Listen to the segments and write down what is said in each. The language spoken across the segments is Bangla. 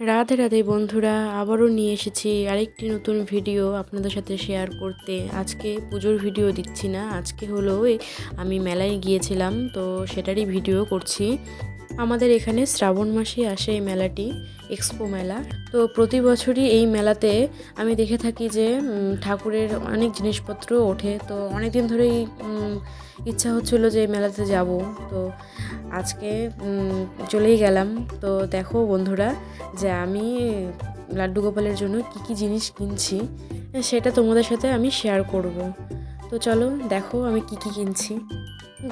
রাধে রাধে বন্ধুরা, আবারও নিয়ে এসেছি আরেকটি নতুন ভিডিও আপনাদের সাথে শেয়ার করতে। আজকে পুজোর ভিডিও দিচ্ছি না, আজকে হলো আমি মেলায় গিয়েছিলাম, তো সেটারই ভিডিও করছি। আমাদের এখানে শ্রাবণ মাসে আসে এই মেলাটি, এক্সপো মেলা। তো প্রতি বছরই এই মেলাতে আমি দেখে থাকি যে ঠাকুরের অনেক জিনিসপত্র ওঠে। তো অনেক দিন ধরেই ইচ্ছা হচ্ছিল যে এই মেলাতে যাব। তো আজকে চলেই গেলাম। তো দেখো বন্ধুরা, যে আমি লাড্ডু গোপালের জন্য কি কি জিনিস কিনছি, সেটা তোমাদের সাথে আমি শেয়ার করব। তো চলো দেখো আমি কি কি কিনছি।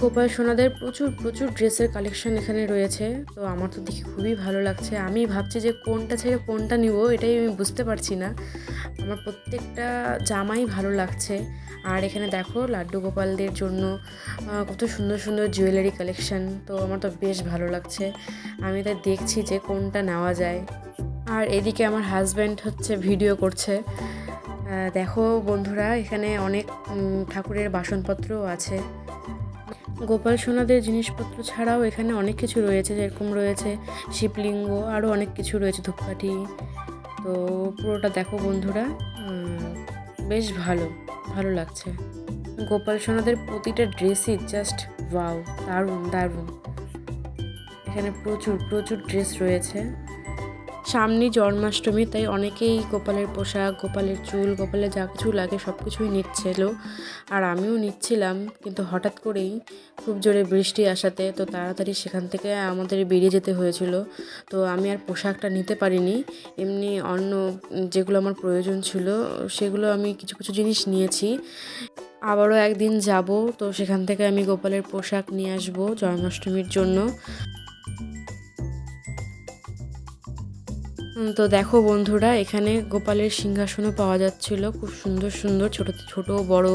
গোপাল সোনাদের প্রচুর প্রচুর ড্রেসের কালেকশন এখানে রয়েছে। তো আমার তো দেখে খুবই ভালো লাগছে। আমি ভাবছি যে কোনটা ছেড়ে কোনটা নিব, এটাই আমি বুঝতে পারছি না। আমার প্রত্যেকটা জামাই ভালো লাগছে। আর এখানে দেখো লাড্ডু গোপালদের জন্য কত সুন্দর সুন্দর জুয়েলারি কালেকশন তো আমার তো বেশ ভালো লাগছে। আমি তাই দেখছি যে কোনটা নেওয়া যায়। আর এদিকে আমার হাজব্যান্ড হচ্ছে ভিডিও করছে। দেখো বন্ধুরা, এখানে অনেক ঠাকুরের বাসনপত্রও আছে। গোপাল সোনাদের জিনিসপত্র ছাড়াও এখানে অনেক কিছু রয়েছে, যেরকম রয়েছে শিবলিঙ্গ আরও অনেক কিছু রয়েছে ধূপকাঠি। তো পুরোটা দেখো বন্ধুরা বেশ ভালো ভালো লাগছে। গোপাল সোনাদের প্রতিটা ড্রেসই জাস্ট ওয়াও দারুণ দারুণ। এখানে প্রচুর প্রচুর ড্রেস রয়েছে। সামনে জন্মাষ্টমী, তাই অনেকেই গোপালের পোশাক, গোপালের চুল, গোপালের যা কিছু লাগে সব কিছুই নিচ্ছিল। আর আমিও নিচ্ছিলাম, কিন্তু হঠাৎ করেই খুব জোরে বৃষ্টি আসাতে তো তাড়াতাড়ি সেখান থেকে আমাদের বেরিয়ে যেতে হয়েছিল। তো আমি আর পোশাকটা নিতে পারিনি। এমনি অন্য যেগুলো আমার প্রয়োজন ছিল, সেগুলো আমি কিছু কিছু জিনিস নিয়েছি। আবারও একদিন যাব, তো সেখান থেকে আমি গোপালের পোশাক নিয়ে আসব জন্মাষ্টমীর জন্য। তো দেখো বন্ধুরা, এখানে গোপালের সিংহাসনও পাওয়া যাচ্ছিল। খুব সুন্দর সুন্দর, ছোট ছোট, বড়,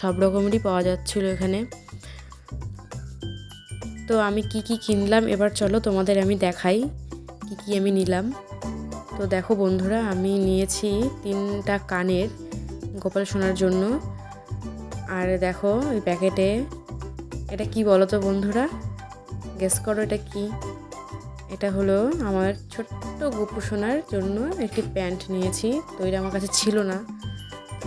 সব রকমেরই পাওয়া যাচ্ছিল এখানে। তো আমি কি কি কিনলাম, এবার চলো তোমাদের আমি দেখাই কি কি আমি নিলাম। তো দেখো বন্ধুরা, আমি নিয়েছি তিনটা কানের গোপাল শোনার জন্য। আর দেখো এই প্যাকেটে, এটা কি বলো তো বন্ধুরা? গেস করো এটা কি? এটা হলো আমার ছোট্ট গোপু সোনার জন্য একটি প্যান্ট নিয়েছি। তো এটা আমার কাছে ছিল না।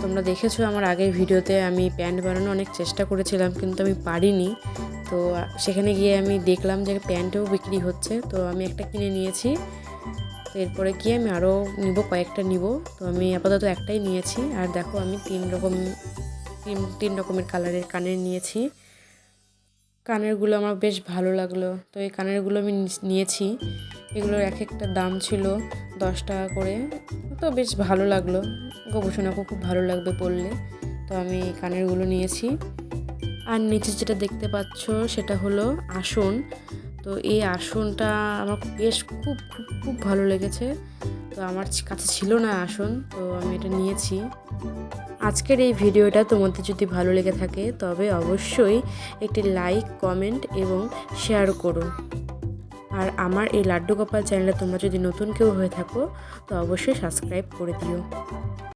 তোমরা দেখেছ আমার আগের ভিডিওতে আমি প্যান্ট বানানো অনেক চেষ্টা করেছিলাম, কিন্তু আমি পারিনি। তো সেখানে গিয়ে আমি দেখলাম যে প্যান্টও বিক্রি হচ্ছে। তো আমি একটা কিনে নিয়েছি। তো এরপরে গিয়ে আমি আরও নিব, কয়েকটা নিব। তো আমি আপাতত একটাই নিয়েছি। আর দেখো আমি তিন রকম, তিন তিন রকমের কালারের কানের নিয়েছি। কানেরগুলো আমার বেশ ভালো লাগল। তো এই কানেরগুলো আমি নিয়েছি। এগুলোর এক একটা দাম ছিল দশ টাকা করে। তো বেশ ভালো লাগল। গবেষণাকেও খুব ভালো লাগবে পড়লে তো আমি কানেরগুলো নিয়েছি। আর নিচে যেটা দেখতে পাচ্ছ সেটা হলো আসন। তো এই আসনটা আমার বেশ খুব খুব খুব ভালো লেগেছে। তো আমার কাছে ছিল না আসন, তো আমি এটা নিয়েছি। আজকের এই ভিডিওটা তোমাদের যদি ভালো লেগে থাকে, তবে অবশ্যই একটি লাইক, কমেন্ট এবং শেয়ার করো। আর আমার এই লাড্ডু গোপাল চ্যানেলে তোমরা যদি নতুন কেউ হয়ে থাকো, তো অবশ্যই সাবস্ক্রাইব করে দিও।